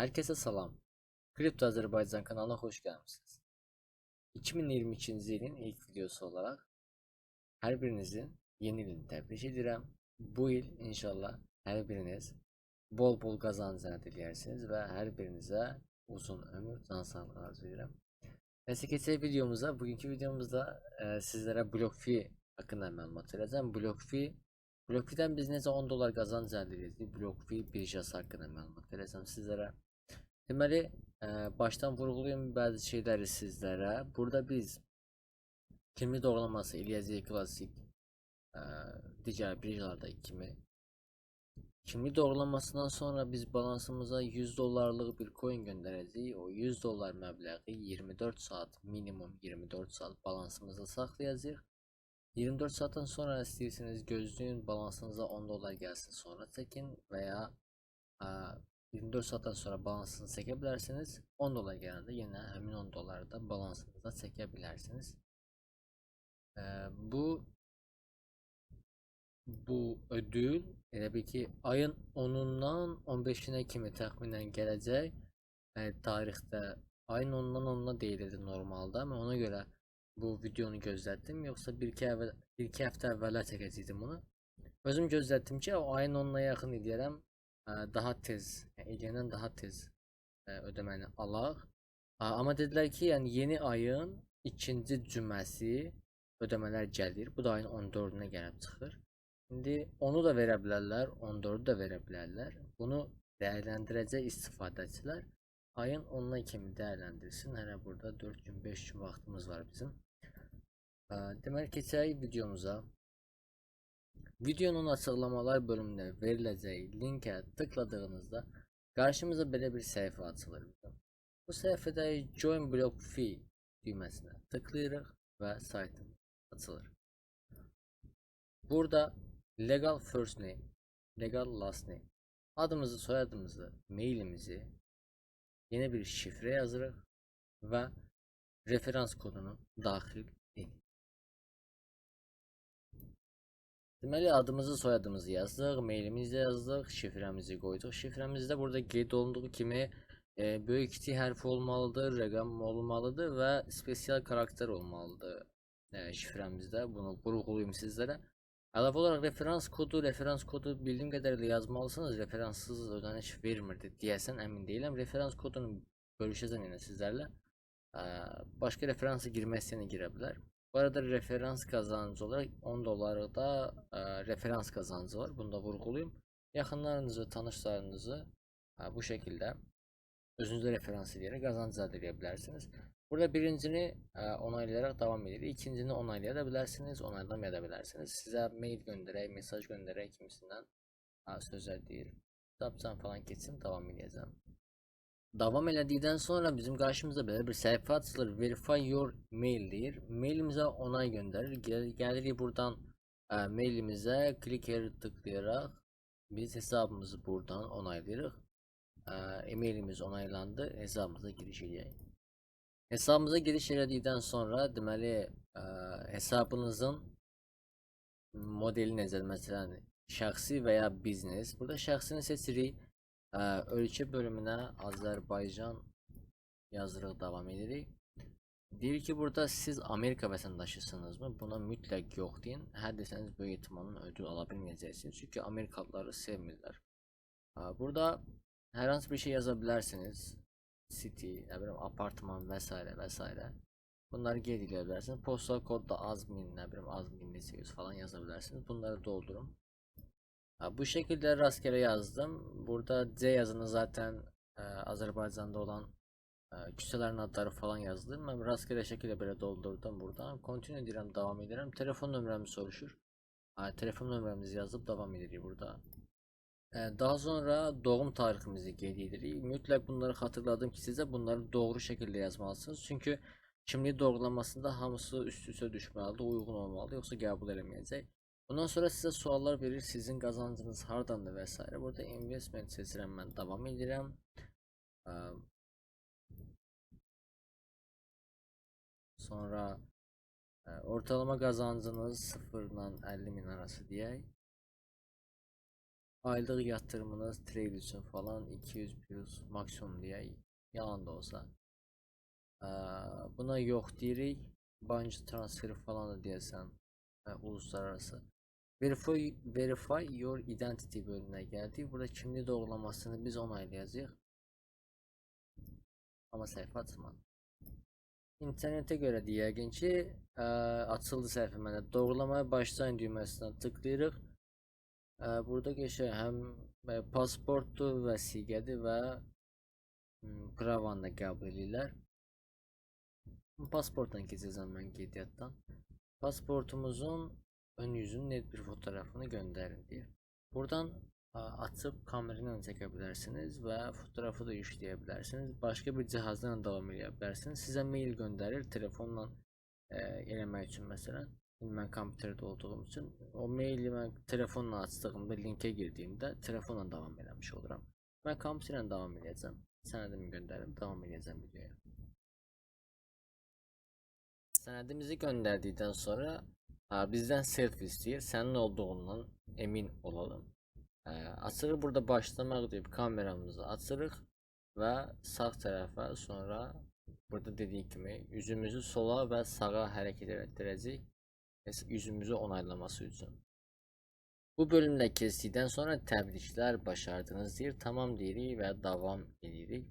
Herkese salam. Kripto Azerbaycan kanalına hoş gelmişsiniz. 2022 yılın ilk videosu olarak her birinizin yeni ilini tebrik ederim. Bu yıl inşallah her biriniz bol bol kazanç elde edersiniz ve her birinize uzun ömür, can sağlığı arzu ederim. Neyse geçelim videomuza. Bugünkü videomuzda e, sizlere BlockFi hakkında məlumat vereceğim. BlockFi BlockFi'den biz necə 10 dolar qazanc əldə edirik? BlockFi birjası haqqında məlumat verəcəm sizlərə. Deməli, ə, başdan vurğulayım bəzi şeyləri sizlərə. Burada biz kimlik doğrulaması eləyəcəyik klassik ə, digər birjalarda kimi. Kimlik doğrulamasından sonra biz balansımıza 100 dolarlıq bir coin göndərəcəyik. O 100 dolar məbləği 24 saat minimum 24 saat balansımızda saxlayacağıq. 24 saatten sonra isterseniz gözlüğün balansınıza 10 dolar gelsin sonra çekin veya e, 24 saatten sonra balansını çekebilirsiniz. 10 dolar gelende yine emin 10 doları da balansınıza çekebilirsiniz. E, bu bu ödül elə bil ki ayın 10'undan 15'ine kimi təxminən gələcək e, tarixdə ayın 10'undan 10'una deyilirdi normalde ama ona göre bu videonu bir iki evvel bir iki hafta evvela çekəcəydim bunu. Özüm gözlətdim ki, o ayın 10'una yaxın eləyərəm ə, daha tez, yəni eləyəndən daha tez ödəməni alaq. Amma dedilər ki, yəni yeni ayın ikinci cüməsi ödəmələr gəlir. Bu da ayın 14-ünə gəlib çıxır. İndi onu da verə bilərlər, 14-ü də verə bilərlər. Bunu dəyərləndirəcək istifadəçilər ayın 10'una kimi dəyərləndirsin. Hələ burada 4 gün, 5 gün vaxtımız var bizim. Deməli keçək videomuza. Videonun açıqlamalar bölümünə veriləcək linkə tıkladığınızda qarşımıza belə bir səhifə açılır. Bu səhifədə Join Block Fee düyməsinə tıklayırıq və saytımız açılır. Burada legal first name, legal last name, adımızı, soyadımızı, mailimizi, yeni bir şifre yazırıq və referans kodunu daxil Deməli adımızı, soyadımızı yazdıq, mailimizi yazdıq, şifrəmizi qoyduq. Şifrəmizdə burada qeyd olunduğu kimi e, böyük kiçik hərf olmalıdır, rəqəm olmalıdır və spesial karakter olmalıdır e, şifrəmizdə. Bunu vurğulayım sizlərə. Əlavə olaraq referans kodu, referans kodu bildiyim qədərilə yazmalısınız. Referanssız ödəniş vermirdi deyəsən əmin deyiləm. Referans kodunu bölüşəcəm yenə sizlərlə. Ə, Başqa referansa girmək istəyənə girə bilər. Bu arada referans kazancı olarak 10 doları da ə, referans kazancı var. Bunu da vurğulayım. Yaxınlarınızı, tanışlarınızı ə, bu şəkildə özünüzə referans edərək qazanc əldə edə bilərsiniz. Burada birincini ə, onaylayarak devam edirik. İkincini onaylaya da bilərsiniz, onaylamaya da bilərsiniz. Sizə mail göndərək, mesaj göndərək kimisindən ə, sözlər deyir. Tapcan falan keçsin, davam edəcəm. Davam elədikdən sonra bizim qarşımıza belə bir səhifə açılır. Verify your mail deyir. Mailimizə onay göndərir. Gəl gəlirik buradan ə, mailimizə klik here tıklayaraq biz hesabımızı buradan onaylayırıq. Ə, e-mailimiz onaylandı. Hesabımıza giriş edək. Hesabımıza giriş elədikdən sonra deməli ə, hesabınızın modeli necədir? Məsələn, şəxsi və ya biznes. Burada şəxsini seçirik. Ə, ölkə bölümünə Azərbaycan yazırıq, davam edirik. Deyir ki, burada siz Amerika vətəndaşısınızmı? Buna mütləq yox deyin. Hər desəniz böyük ehtimalla ödül ala bilməyəcəksiniz. Çünki Amerikalıları sevmirlər. Burada hər hansı bir şey yaza bilərsiniz. City, nə bilim, apartman və s. və s. Bunları qeyd edə bilərsiniz. Postal kod da az min, nə bilim, az min neçə yüz falan yaza bilərsiniz. Bunları doldurun. Bu şekilde rastgele yazdım. Burada C yazını zaten e, Azerbaycan'da olan e, küçələrin adları falan yazdım. Ben rastgele şekilde böyle doldurdum buradan. Continue edirəm, devam edirəm. Telefon nömrəmi soruşur. Ha, telefon nömrəmizi yazıb devam edirik burada. E, daha sonra doğum tariximizi qeyd edirik. Mütləq bunları xatırladım ki, sizə bunları doğru şekilde yazmalısınız. Çünki kimlik doğrulamasında hamısı üst-üstə düşməlidir, uyğun olmalıdır, yoxsa qəbul eləməyəcək. Bundan sonra size suallar verir. Sizin kazancınız hardandır vesaire. Burada investment seçirəm mən devam edirəm. Sonra ortalama kazancınız 0 ilə 50 min arası deyək. Aylıq yatırımınız trade üçün falan 200 plus maksimum deyək. Yalan da olsa. Buna yox deyirik. Bank transferi falan da deyəsən. Uluslararası. Verify, verify your identity bölümünə gəldik. Burada kimlik doğrulamasını biz onaylayacağıq. Amma səhifə açılmadı. İnternetə görə yəqin ki, ə, açıldı səhifə mənə. Doğrulamaya başlayın düyməsinə tıklayırıq. Ə, burada geçer həm ə, pasportdur, vəsiqədir və m, pravanı da qəbul edirlər. Pasportdan keçəcəm mən qeydiyyatdan. Pasportumuzun ön yüzünün net bir fotoğrafını gönderin diye. Buradan a, açıp kameranı çekebilirsiniz və fotoğrafı da yükləyə bilərsiniz. Başqa bir cihazdan da davam edə bilərsiniz. Sizə mail göndərir telefonla e, eləmək üçün məsələn. İndi mən kompüterdə olduğum üçün o maili mən telefonla açdığımda linkə girdiyimdə telefonla davam eləmiş oluram. Mən kompüterlə davam edəcəm. Sənədimi göndərim, davam edəcəm videoya. Sənədimizi göndərdikdən sonra ə, bizdən selfie istəyir. Sənin olduğundan emin olalım. Ə, açırıq burada başlamaq deyib kameramızı açırıq və sağ tərəfə sonra burada dediyi kimi üzümüzü sola və sağa hərəkət etdirəcəyik. Bəs Üzümüzü onaylaması üçün. Bu bölümdə keçdikdən sonra təbriklər başardınız deyir. Tamam deyirik və davam edirik.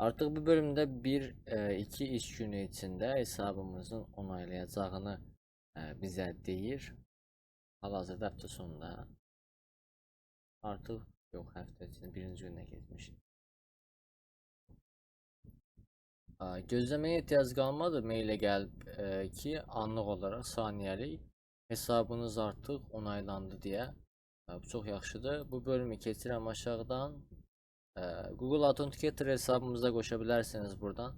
Artıq bu bölümdə 1-2 e, iş günü içində hesabımızın onaylayacağını e, bizə deyir. Hal-hazırda həftə sonunda artıq yox, həftə içində birinci günə getmişik. E, gözləməyə ehtiyac qalmadı meylə gəlib ki, anlıq olaraq saniyəlik hesabınız artıq onaylandı deyə. Bu çox yaxşıdır. Bu bölümü keçirəm aşağıdan Google Authenticator hesabımıza koşabilirsiniz buradan.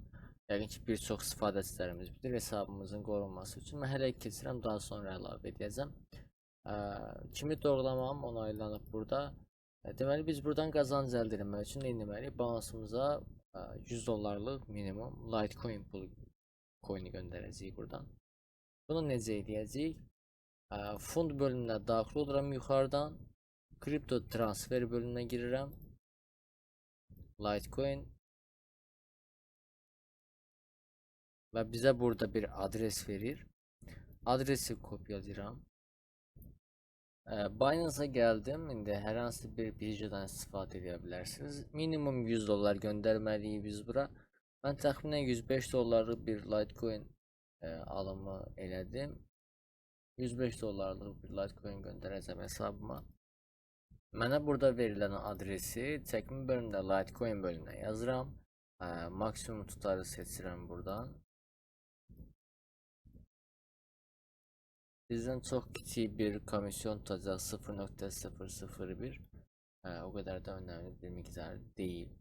Yəqin ki, bir çox istifadəçilərimiz bilir hesabımızın qorunması üçün. Mən hələ keçirəm, daha sonra əlavə edəcəm. Kimi doğrulamam onaylanıb burada. E, Deməli biz buradan qazanc əldə etmək üçün nə etməliyik? Balansımıza e, 100 dollarlıq minimum Litecoin pulu coin'i göndərəcəyik buradan. Bunu necə edəcəyik? E, Fond bölümünə daxil oluram yuxarıdan. Kripto transfer bölümünə girirəm. Litecoin ve bize burada bir adres verir. Adresi kopyalayıram. Ee, Binance'a hər hansı bir birjadan istifadə edə bilərsiniz. Minimum 100 dollar göndərməliyik biz bura. Mən təxminən 105 dollarlıq bir Litecoin e, alımı elədim. 105 dollarlıq bir Litecoin göndərəcəm hesabıma. Mənə burada verilən adresi çəkmə bölümündə Litecoin bölümünə yazıram. Ə, maksimum tutarı seçirəm buradan. Bizdən çox kiçik bir komisyon tutacaq 0.001. Ə, o qədər də önəmli bir miqdar deyil.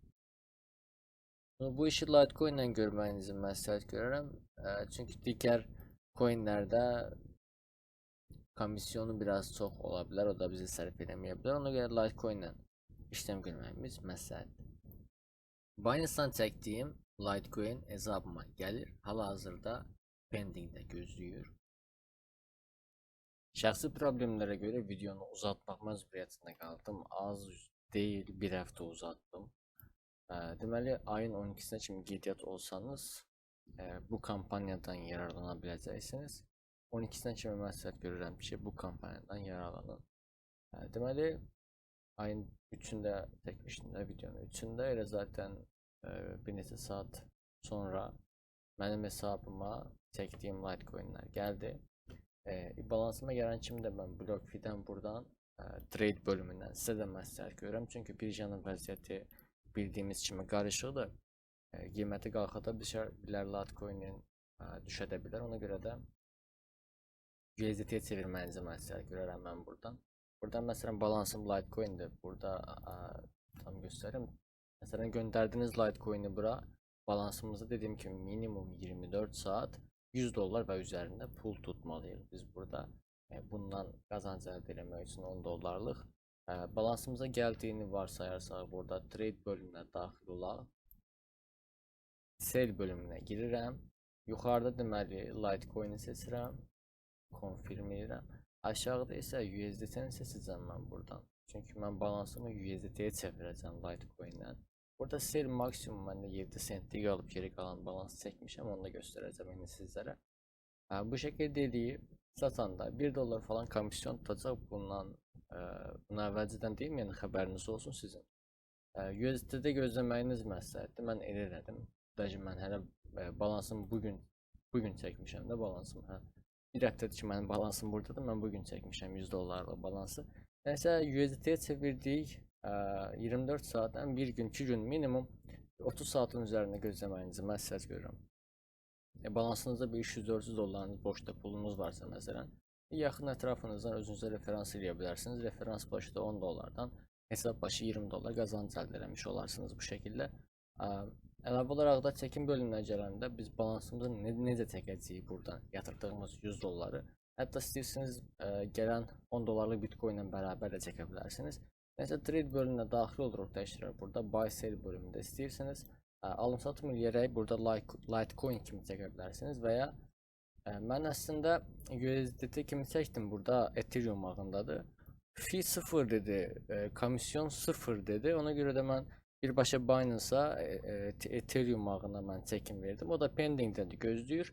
Bu- işi Litecoin ilə görməyinizi məsləhət görərəm. Ə, çünki digər coinlərdə komisyonu biraz çox ola bilər, o da bizi sərf eləməyə bilər. Ona görə Litecoin ilə işlem görməyimiz məsləhətdir. Binance-dan çəkdiyim Litecoin hesabıma gəlir. Hal-hazırda pendingdə gözləyir. Şəxsi problemlərə görə videonu uzatmaq məcburiyyətində qaldım. Az deyil, bir həftə uzatdım. Ə, deməli, ayın 12-sinə kimi qeydiyyat olsanız, bu kampaniyadan yararlana biləcəksiniz. 12-sinə kimi məsləhət görürəm ki, bu kampaniyadan yararlanın. Deməli, ayın 3-ündə çəkmişdim də videonun 3-ündə elə zaten e, bir neçə saat sonra mənim hesabıma çəkdiyim Litecoin'lər gəldi. E, balansıma gələn kimi də mən BlockFi'dən buradan e, trade bölümündən sizə də məsləhət görürəm. Çünki birjanın vəziyyəti bildiyimiz kimi qarışıqdır. E, qiyməti qalxada bilər, bilər Litecoin'in e, düşə də bilər. Ona görə də USDT çevirmenizi məsləhət görərəm mən buradan. Buradan məsələn balansım Litecoin'dir. Burada ə, tam göstərim. Məsələn göndərdiyiniz Litecoin'i bura balansımızda dediyim kimi minimum 24 saat 100 dollar və üzərində pul tutmalıyıq. Biz burada e, bundan qazanc əldə etmək üçün 10 dollarlıq e, balansımıza gəldiyini varsayarsak burada trade bölümünə daxil olaq. Sell bölümünə girirəm. Yuxarıda deməli Litecoin-i seçirəm. Confirm edirəm. Aşağıda isə USDT-ni seçəcəm mən buradan. Çünki mən balansımı USDT-yə çevirəcəm Litecoin-dən. Burada sell maksimum məndə 7 sentlik qalıb geri qalan balansı çəkmişəm, onu da göstərəcəm indi sizlərə. Hə, bu şəkildə eləyib satanda 1 dollar falan komisyon tutacaq bundan ə, bunu əvvəlcədən deyim, yəni xəbəriniz olsun sizin. Ə, USDT-də gözləməyiniz məsləhətdir. Mən elə elədim. Dəcə mən hələ ə, balansımı bu gün bu gün çəkmişəm də balansımı. Hə. Bir həftədir ki, mənim balansım burdadır. Mən bu gün çəkmişəm 100 dollarlıq balansı. Nəsə USDT-yə çevirdik. ə, 24 saatdan bir gün, 2 gün minimum 30 saatın üzərində gözləməyinizi məsləhət görürəm. E, balansınızda bir 300-400 dollarınız boşda pulunuz varsa məsələn, yaxın ətrafınızdan özünüzə referans eləyə bilərsiniz. Referans başı da 10 dollardan hesab başı 20 dollar qazanc əldə etmiş olarsınız bu şəkildə. Əlavə olaraq da çəkim bölümünə gələndə biz balansımızı ne necə çəkəcəyik buradan yatırdığımız 100 dolları. Hətta istəyirsiniz ə, gələn 10 dollarlıq Bitcoin ilə bərabər də çəkə bilərsiniz. Nəsə trade bölümünə daxil oluruq dəyişdirək burada buy sell bölümündə istəyirsiniz ə, alım satım eləyərək burada like, Litecoin kimi çəkə bilərsiniz və ya ə, mən əslində USDT kimi çəkdim burada Ethereum ağındadır. Fee 0 dedi, ə, komisyon 0 dedi. Ona görə də mən birbaşa Binance-a e, e, Ethereum ağına mən çəkim verdim. O da pendingdədir, gözləyir.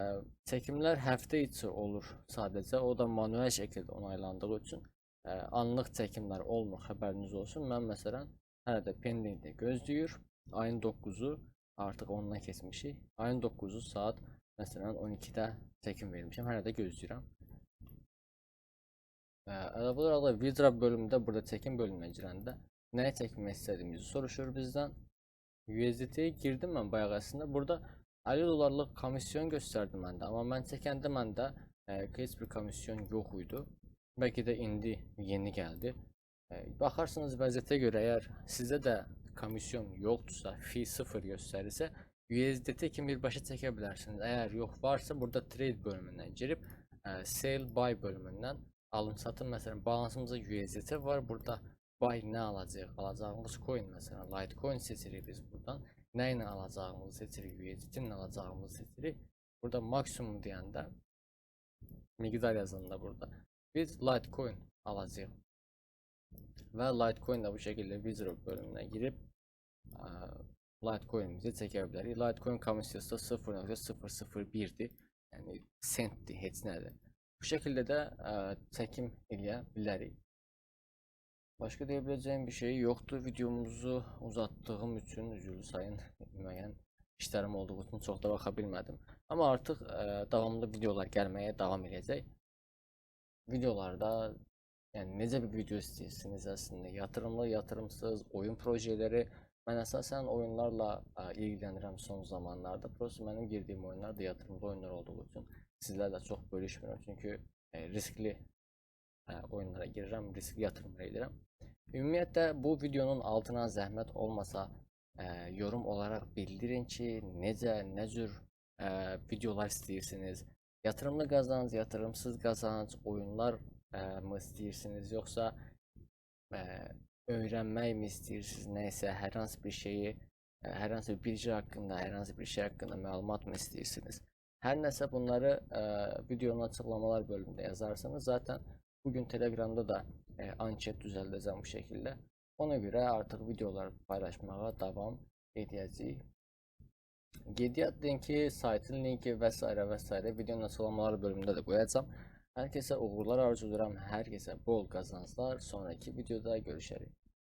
Ə, çəkimlər həftə içi olur sadəcə. O da manuel şəkildə onaylandığı üçün ə, anlıq çəkimlər olmur, xəbəriniz olsun. Mən məsələn hələ də pendingdə gözləyir. Ayın 9-u artıq ondan keçmişik. Ayın 9-u saat məsələn 12-də çəkim vermişəm. Hələ də gözləyirəm. Ə, Əlavə olaraq da Vidra bölümündə burada çəkim bölümünə girəndə nəyə çəkmək istədiyimizi soruşur bizdən. USDT-yə girdim mən bayaq əslində. Burada 50 dollarlıq komisyon göstərdi məndə, amma mən çəkəndə məndə ə, heç bir komisyon yox idi. Bəlkə də indi yeni gəldi. Ə, baxarsınız vəziyyətə görə əgər sizdə də komisyon yoxdursa, fee 0 göstərirsə, USDT kimi birbaşa çəkə bilərsiniz. Əgər yox varsa, burada trade bölümündən girib ə, sell buy bölümündən alım satım məsələn balansımızda USDT var. Burada buy nə alacağıq? Alacağımız coin məsələn Litecoin seçirik biz buradan. Nə ilə alacağımızı seçirik, USDT ilə alacağımızı seçirik. Burada maksimum deyəndə miqdar yazanda burada biz Litecoin alacağıq. Və Litecoin də bu şəkildə Wizard bölümünə girib ə, Litecoin'imizi çəkə bilərik. Litecoin komissiyası da 0.001-dir. Yəni sentdir, heç nədir. Bu şəkildə də ə, çəkim eləyə bilərik. Başqa deyə biləcəyim bir şey yoxdur. Videomuzu uzatdığım üçün üzrlü sayın müəyyən işlərim olduğu üçün çox da baxa bilmədim. Amma artıq ə, davamlı videolar gəlməyə davam edəcək. Videolarda yəni necə bir video istəyirsiniz əslində? Yatırımlı, yatırımsız, oyun projeləri. Mən əsasən oyunlarla ə, ilgilənirəm son zamanlarda. Prosta mənim girdiyim oyunlar da yatırımlı oyunlar olduğu üçün sizlərlə çox bölüşmürəm. Çünki ə, riskli ə, oyunlara girirəm, riskli yatırımlar edirəm. Ümumiyyətlə bu videonun altına zəhmət olmasa ə, yorum olaraq bildirin ki, necə, nə cür ə, videolar istəyirsiniz? Yatırımlı qazanc, yatırımsız qazanc, oyunlar ə, mı istəyirsiniz, yoxsa ə, öyrənmək mi istəyirsiniz, nə isə hər hansı bir şeyi, ə, hər hansı bir birja haqqında, hər hansı bir şey haqqında məlumat mı istəyirsiniz? Hər nəsə bunları ə, videonun açıqlamalar bölümündə yazarsanız, zaten bugün Telegramda da ə, anket düzəldəcəm bu şəkildə. Ona görə artıq videolar paylaşmağa davam edəcəyik. Qeydiyyat linki, saytın linki və s. və s. videonun açıqlamalar bölümündə də qoyacağam. Hər kəsə uğurlar arzulayıram. Hər kəsə bol qazanclar. Sonraki videoda görüşərik.